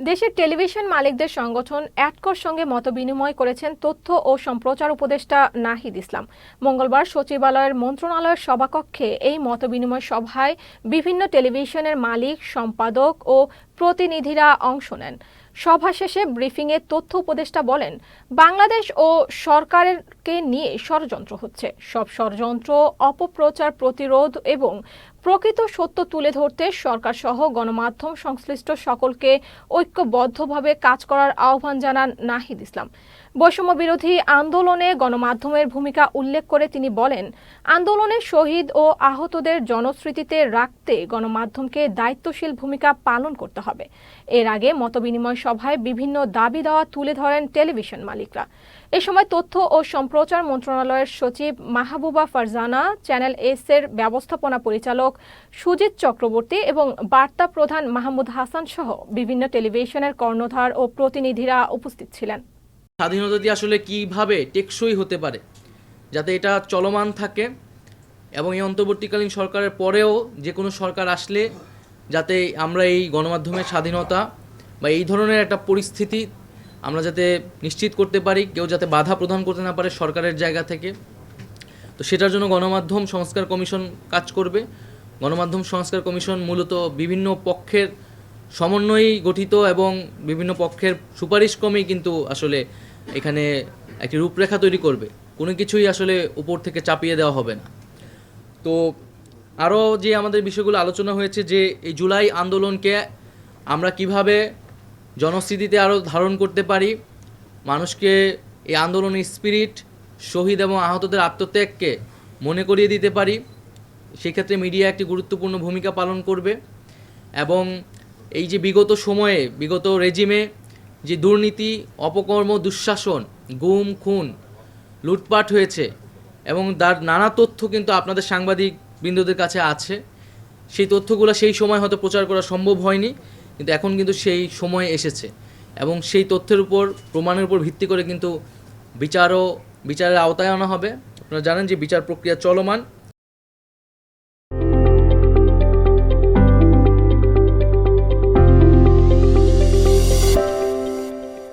দেশের টেলিভিশন মালিকদের সংগঠন অ্যাটকোর সঙ্গে মতবিনিময় করেছেন তথ্য ও সম্প্রচার উপদেষ্টা নাহিদ ইসলাম। মঙ্গলবার সচিবালয়ের মন্ত্রণালয়ের সভাকক্ষে এই মতবিনিময় সভায় বিভিন্ন টেলিভিশনের মালিক, সম্পাদক ও প্রতিনিধিরা অংশ নেন। সভা শেষে ব্রিফিংয়ে তথ্য উপদেষ্টা বলেন, বাংলাদেশ ও সরকারকে নিয়ে ষড়যন্ত্র হচ্ছে। সব ষড়যন্ত্র, অপপ্রচার, প্রতিরোধ এবং প্রকৃত সত্য তুলে ধরতে সরকার সহ গণমাধ্যম সংশ্লিষ্ট সকলকে ঐক্যবদ্ধভাবে কাজ করার আহ্বান জানান নাহিদ ইসলাম। বৈষম্য বিরোধী আন্দোলনে গণমাধ্যমের ভূমিকা উল্লেখ করে তিনি বলেন, আন্দোলনে শহীদ ও আহতদের জনস্মৃতিতে রাখতে গণমাধ্যমকে দায়িত্বশীল ভূমিকা পালন করতে হবে। এর আগে মতবিনিময় সভায় বিভিন্ন দাবি দেওয়া তুলে ধরেন টেলিভিশন মালিকরা। এ সময় তথ্য ও সম্প্রচার মন্ত্রণালয়ের সচিব মাহবুবা ফারজানা, চ্যানেল এস এর ব্যবস্থাপনা পরিচালক সুজিত চক্রবর্তী এবং বার্তা প্রধান মাহমুদ হাসান সহ বিভিন্ন টেলিভিশনের কর্ণধার ও প্রতিনিধিরা উপস্থিত ছিলেন। স্বাধীনতাটি আসলে কীভাবে টেকসই হতে পারে, যাতে এটা চলমান থাকে এবং এই অন্তর্বর্তীকালীন সরকারের পরেও যে কোনো সরকার আসলে যাতে আমরা এই গণমাধ্যমের স্বাধীনতা বা এই ধরনের একটা পরিস্থিতি আমরা যাতে নিশ্চিত করতে পারি, কেউ যাতে বাধা প্রদান করতে না পারে সরকারের জায়গা থেকে। তো সেটার জন্য গণমাধ্যম সংস্কার কমিশন কাজ করবে। গণমাধ্যম সংস্কার কমিশন মূলত বিভিন্ন পক্ষের সমন্বয়েই গঠিত এবং বিভিন্ন পক্ষের সুপারিশক্রমেই কিন্তু আসলে এখানে একটি রূপরেখা তৈরি করবে। কোনো কিছুই আসলে উপর থেকে চাপিয়ে দেওয়া হবে না। তো আরও যে আমাদের বিষয়গুলো আলোচনা হয়েছে যে এই জুলাই আন্দোলনকে আমরা কীভাবে জনস্থিতিতে আরও ধারণ করতে পারি। মানুষকে এই আন্দোলনের স্পিরিট শহীদ এবং আহতদের আত্মত্যাগকে মনে করিয়ে দিতে পারি। সেক্ষেত্রে মিডিয়া একটি গুরুত্বপূর্ণ ভূমিকা পালন করবে এবং এই যে বিগত সময়ে, বিগত রেজিমে যে দুর্নীতি, অপকর্ম, দুঃশাসন, গুম, খুন, লুটপাট হয়েছে এবং তার নানা তথ্য কিন্তু আপনাদের সাংবাদিক বৃন্দদের কাছে আছে। সেই তথ্যগুলো সেই সময় হয়তো প্রচার করা সম্ভব হয়নি। কিন্তু এখন কিন্তু সেই সময় এসেছে। এবং সেই তথ্যের উপর, প্রমাণের উপর ভিত্তি করে কিন্তু বিচারও, বিচারের আওতায় আনা হবে। আপনারা জানেন যে বিচার প্রক্রিয়া চলমান।